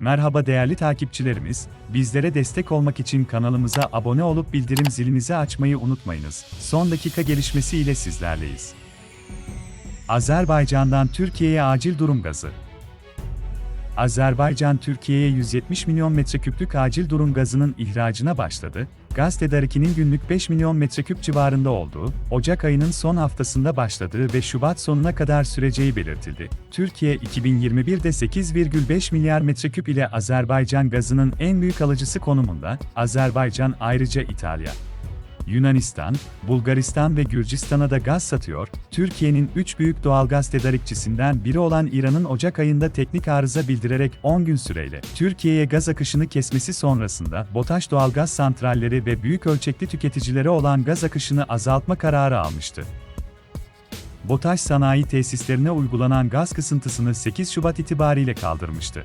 Merhaba değerli takipçilerimiz, bizlere destek olmak için kanalımıza abone olup bildirim zilinizi açmayı unutmayınız. Son dakika gelişmesi ile sizlerleyiz. Azerbaycan'dan Türkiye'ye acil durum gazı. Azerbaycan Türkiye'ye 170 milyon metreküplük acil durum gazının ihracına başladı. Gaz tedarikinin günlük 5 milyon metreküp civarında olduğu, Ocak ayının son haftasında başladığı ve Şubat sonuna kadar süreceği belirtildi. Türkiye 2021'de 8,5 milyar metreküp ile Azerbaycan gazının en büyük alıcısı konumunda. Azerbaycan ayrıca İtalya, Yunanistan, Bulgaristan ve Gürcistan'a da gaz satıyor. Türkiye'nin 3 büyük doğalgaz tedarikçisinden biri olan İran'ın Ocak ayında teknik arıza bildirerek 10 gün süreyle Türkiye'ye gaz akışını kesmesi sonrasında BOTAŞ doğalgaz santralleri ve büyük ölçekli tüketicilere olan gaz akışını azaltma kararı almıştı. BOTAŞ sanayi tesislerine uygulanan gaz kısıntısını 8 Şubat itibariyle kaldırmıştı.